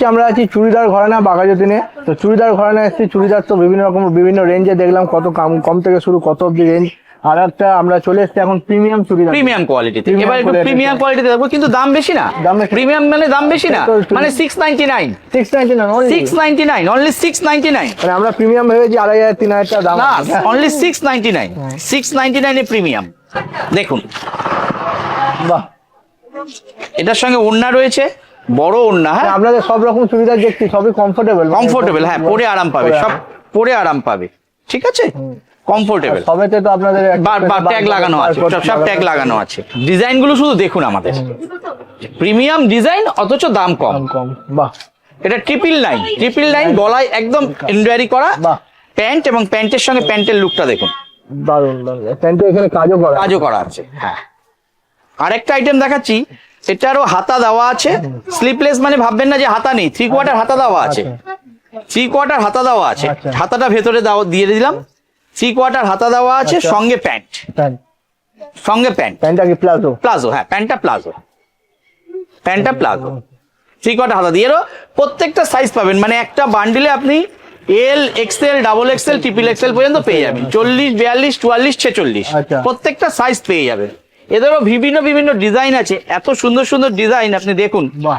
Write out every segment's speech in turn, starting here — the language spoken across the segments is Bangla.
আমরা আছি চুড়িদার ঘরানা বাঘাযতীনে। তো চুড়িদার ঘরানা এসেছি চুড়িদার তো বিভিন্ন রকম বিভিন্ন রেঞ্জে দেখলাম কত কম কম থেকে শুরু কত অব্দি রেঞ্জ আর একটা আমরা চলে এসেছি এখন প্রিমিয়াম চুড়িদার। প্রিমিয়াম কোয়ালিটিতে এবার একটু প্রিমিয়াম কোয়ালিটিতে দেখব কিন্তু দাম বেশি না। দাম। প্রিমিয়াম মানে দাম বেশি না। মানে six ninety nine six ninety nine six ninety nine only six ninety nine মানে আমরা প্রিমিয়াম ভেবেছি আড়াই হাজার তিন হাজার টাকা দাম না only six ninety nine six ninety নাইনে প্রিমিয়াম দেখুন। বাহ। এটার সঙ্গে ওড়না রয়েছে। বড় ওড়না হ্যাঁ? আপনাদের সব রকম চুড়িদার দেখছি সবই কমফোর্টেবল কমফোর্টেবল হ্যাঁ পরে আরাম পাবে সব পরে আরাম পাবে ঠিক আছে? কমফোর্টেবল সবেতে তো আপনাদের একটা বার বার ট্যাগ লাগানো আছে সব সব ট্যাগ লাগানো আছে। ডিজাইনগুলো শুধু দেখুন আমাদের। প্রিমিয়াম ডিজাইন অথচ দাম কম। কম কম বাহ। এটা ট্রিপল নাইন ট্রিপল নাইন গলায় একদম এমব্রয়ডারি করা প্যান্ট এবং প্যান্টের সঙ্গে প্যান্টের লুকটা দেখুন। দারুণ দারুণ। প্যান্টে এখানে কাজও করা কাজও করা আছে হ্যাঁ। আরেকটা আইটেম দেখাচ্ছি এটারও হাতা দেওয়া আছে। স্লিপলেস মানে ভাববেন না যে হাতা নেই থ্রি কোয়ার্টার হাতা দেওয়া আছে। থ্রি কোয়ার্টার হাতা দেওয়া আছে। আচ্ছা। হাতাটা ভেতরে দাও দিয়ে দিলাম। থ্রি কোয়ার্টার হাতা দেওয়া আছে আচ্ছা। সঙ্গে প্যান্ট। সঙ্গে প্যান্ট। প্যান্টটা কি প্লাজো? প্লাজো হ্যাঁ প্যান্টটা প্লাজো। প্যান্টটা প্লাজো। থ্রি কোয়ার্টার হাতা দিয়ে এরও প্রত্যেকটা সাইজ পাবেন। মানে একটা বান্ডিলে আপনি L XL double XL triple XL পর্যন্ত পেয়ে যাবেন। চল্লিশ বিয়াল্লিশ চুয়াল্লিশ ছেচল্লিশ। আচ্ছা। প্রত্যেকটা সাইজ পেয়ে যাবেন। এদেরও বিভিন্ন বিভিন্ন ডিজাইন আছে। এত সুন্দর সুন্দর ডিজাইন আপনি দেখুন। বাহ।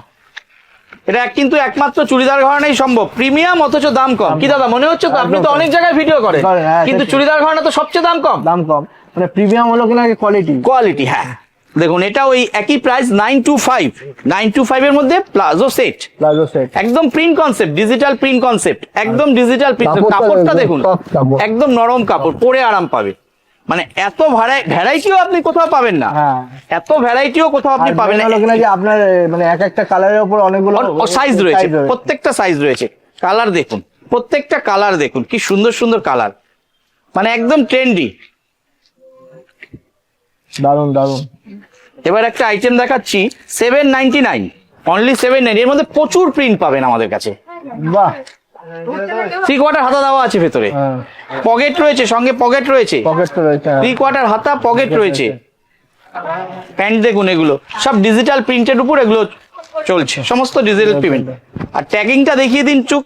এটা কিন্তু একমাত্র চুড়িদার ঘরানাই সম্ভব। প্রিমিয়াম অথচ দাম কম। কি দাদা মনে হচ্ছে তো? আপনি তো অনেক জায়গায় ভিডিও করেন। হ্যাঁ, কিন্তু চুড়িদার ঘরানা তো সবচেয়ে দাম কম। দাম কম। মানে প্রিমিয়াম হলো কিনা কোয়ালিটি কোয়ালিটি হ্যাঁ। দেখুন এটা ওই একই price nine two five nine two five এর মধ্যে প্লাজো সেট প্লাজো সেট একদম print concept digital print concept একদম ডিজিটাল প্রিন্ট কাপড়টা দেখুন। একদম নরম কাপড় পরে আরাম পাবে। মানে এত ভ্যারাইটিও আপনি কোথাও পাবেন না। হ্যাঁ। এত ভ্যারাইটিও কোথাও আপনি পাবেন না। যে আপনার মানে এক একটা কালারের উপর অনেকগুলো সাইজ রয়েছে। প্রত্যেকটা সাইজ রয়েছে। কালার দেখুন। প্রত্যেকটা কালার দেখুন। কি সুন্দর সুন্দর কালার মানে একদম ট্রেন্ডি দারুণ দারুণ এবার একটা আইটেম দেখাচ্ছি। Seven ninety nine only seven nine এর মধ্যে প্রচুর প্রিন্ট পাবেন আমাদের কাছে। বাহ। থ্রি কোয়ার্টার হাতা দেওয়া আছে ভেতরে। হ্যাঁ। পকেট রয়েছে সঙ্গে পকেট রয়েছে। পকেট রয়েছে হ্যাঁ। থ্রি কোয়ার্টার হাতা পকেট রয়েছে। প্যান্ট দেখুন এগুলো। সব ডিজিটাল প্রিন্টের উপর এগুলো চলছে। সমস্ত ডিজিটাল পেমেন্ট আর ট্যাগিংটা দেখিয়ে দিন চুক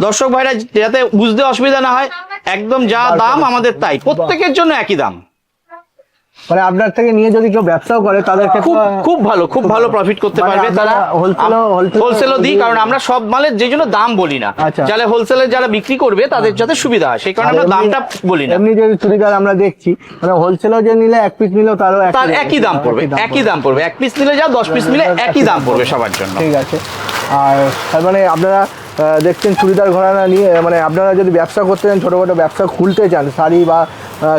দর্শক ভাইরা যাতে বুঝতে অসুবিধা না হয় একদম যা দাম আমাদের তাই। প্রত্যেকের জন্য একই দাম। মানে আপনার থেকে নিয়ে যদি কেউ ব্যবসাও করে তাদের খুব খুব ভালো খুব ভালো প্রফিট করতে মানে পারবে। তারা হোলসেলও দিই কারণ আমরা সব মালের যে জন্য দাম বলি না। আচ্ছা। যারা হোলসেলে যারা বিক্রি করবে তাদের যাতে সুবিধা হয়। সেই কারণে আমরা দামটা বলি না। এমনি যে চুড়িদার আমরা দেখছি মানে হোলসেলও যে নিলে এক পিস নিলেও তারও তার। একই দাম পড়বে একই দাম পড়বে। এক পিস নিলে যা দশ পিস নিলে একই দাম পড়বে সবার জন্য। ঠিক আছে। আর তার মানে আপনারা দেখছেন চুড়িদার ঘরানা নিয়ে মানে আপনারা যদি ব্যবসা করতে চান ছোটোখাটো ব্যবসা খুলতে চান শাড়ি বা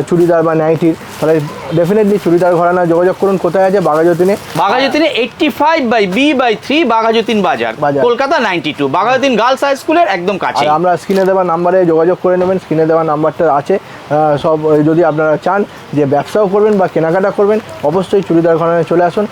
চুড়িদার বা নাইটির তাহলে ডেফিনেটলি চুড়িদার ঘরানা যোগাযোগ করুন। কোথায় আছে? বাঘাযতীনে। বাঘাযতীনে eighty five by B by three Baghajatin বাজার। Kolkata ninety two Baghajatin girls high স্কুলের একদম কাছে। আমরা স্ক্রিনে দেওয়া নাম্বারে যোগাযোগ করে নেবেন স্ক্রিনে দেওয়া নাম্বারটা আছে। সব যদি আপনারা চান যে ব্যবসাও করবেন বা কেনাকাটা করবেন অবশ্যই চুড়িদার ঘরানায় চলে আসুন।